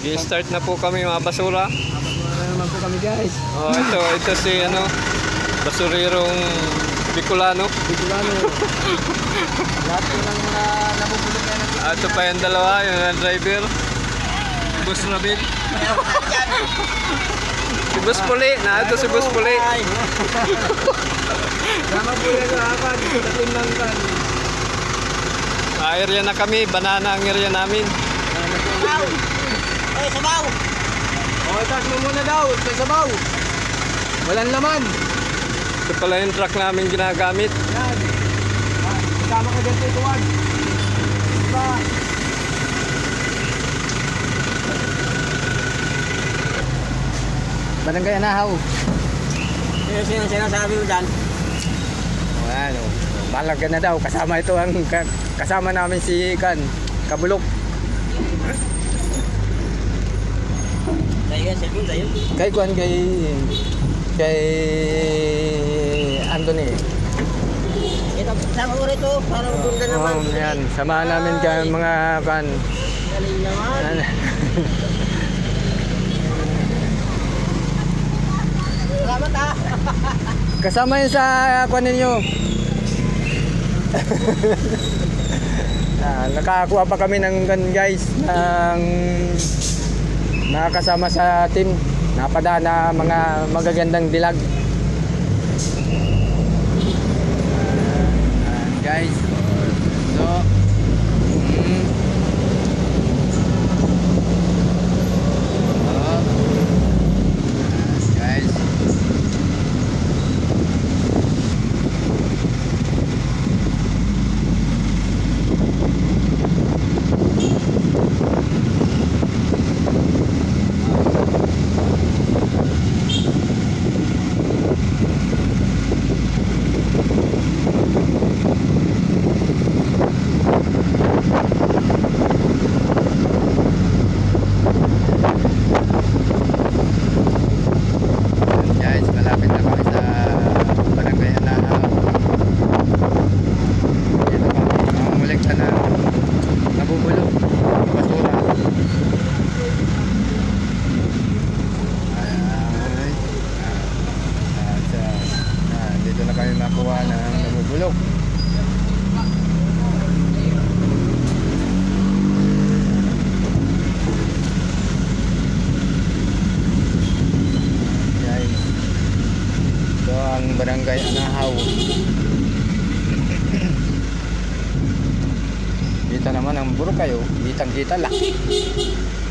Gi-start na po kami mga basura. Ano naman po kami guys. Oh, ito, ito si ano, basurirong Bicolano. Bicolano. Lahat po ng mga nabubulog na natin. Ah, ito pa yung dalawa, yung driver. Boss Nabil. si Boss Puli, na ito si Boss Puli. Tama po yan sa akin. Sa team ng kan. Ah, area na kami, banana ang area namin. Sabaw! Ay, sabaw! O, taas mo muna daw. Sa sabaw. Walang laman. Ito pala yung truck namin ginagamit. Yan. Ah, Kasama ka sa ituwan. Diba? Barangay Anahaw. Sino sino sinasabi mo dyan? O, ano. Malaga na daw. Kasama ito ang ka- kasama namin si Kan. Kabulok. Kay Kuan kay kay Anthony. Ito, sama ko rito para maganda naman. Oh, yan. Samahan namin kay mga kan. Galing naman. Salamat ah. Kasama yun sa kuan ninyo. ah, nakakuha pa kami ng guys ng nakakasama sa team. Napada na mga magagandang dilag. Guys. So, mm, oh, guys. Guys, malapit na kami sa Barangay Anahaw. Dito kami, mamumulikta na nabubulok ng basura. Ay, ah, at, ah, ah, dito na ng nabubulok. Guys, ito ang barangay Anahaw. Kita naman ang burok kayo, kitang kita laki.